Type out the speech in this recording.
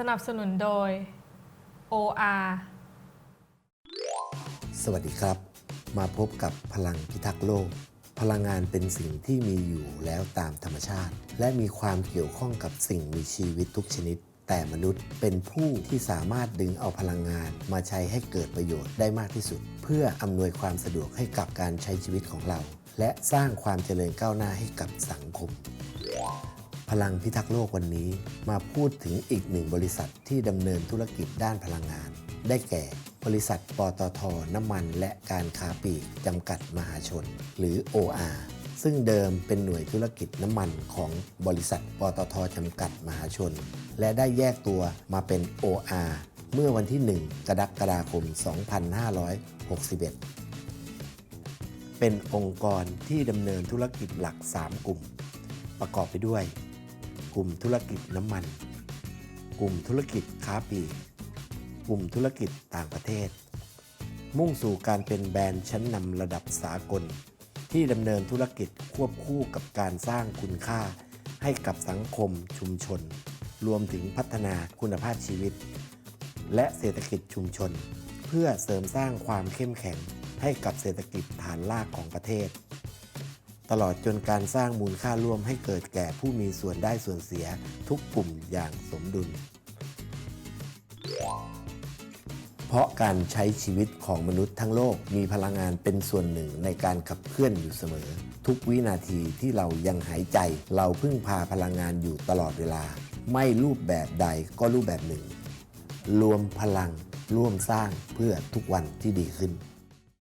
สนับสนุนโดย OR สวัสดีครับ มาพบกับพลังพิทักษ์โลก พลังงานเป็นสิ่งที่มีอยู่แล้วตามธรรมชาติ และมีความเกี่ยวข้องกับสิ่งมีชีวิตทุกชนิด แต่มนุษย์เป็นผู้ที่สามารถดึงเอาพลังงานมาใช้ให้เกิดประโยชน์ได้มากที่สุด เพื่ออำนวยความสะดวกให้กับการใช้ชีวิตของเรา และสร้างความเจริญก้าวหน้าให้กับสังคม พลังพิทักษ์โลกวันนี้ มาพูดถึงอีกหนึ่งบริษัทที่ดำเนินธุรกิจด้านพลังงาน ได้แก่ บริษัทปตทน้ำมันและการค้าปลีกจำกัดมหาชน หรือ OR ซึ่งเดิมเป็นหน่วยธุรกิจน้ำมันของบริษัทปตทจำกัดมหาชน และได้แยกตัวมาเป็น OR เมื่อวันที่ 1 กรกฎาคม 2561 เป็นองค์กรที่ดำเนินธุรกิจหลัก 3 กลุ่ม ประกอบไปด้วย กลุ่มธุรกิจน้ำมัน กลุ่มธุรกิจค้าปลีกกลุ่มธุรกิจต่างประเทศ มุ่งสู่การเป็นแบรนด์ชั้นนำระดับสากล ที่ดำเนินธุรกิจควบคู่กับการสร้างคุณค่า ให้กับสังคมชุมชน รวมถึงพัฒนาคุณภาพชีวิต และเศรษฐกิจชุมชน เพื่อเสริมสร้างความเข้มแข็งให้กับเศรษฐกิจฐานรากของประเทศ ตลอดจนการสร้างมูลค่าร่วมให้เกิดแก่ผู้มีส่วนได้ส่วนเสียทุกกลุ่มอย่างสมดุล เพราะการใช้ชีวิตของมนุษย์ทั้งโลกมีพลังงานเป็นส่วนหนึ่งในการขับเคลื่อนอยู่เสมอ ทุกวินาทีที่เรายังหายใจ เราพึ่งพาพลังงานอยู่ตลอดเวลา ไม่รูปแบบใดก็รูปแบบหนึ่ง รวมพลังร่วมสร้างเพื่อทุกวันที่ดีขึ้น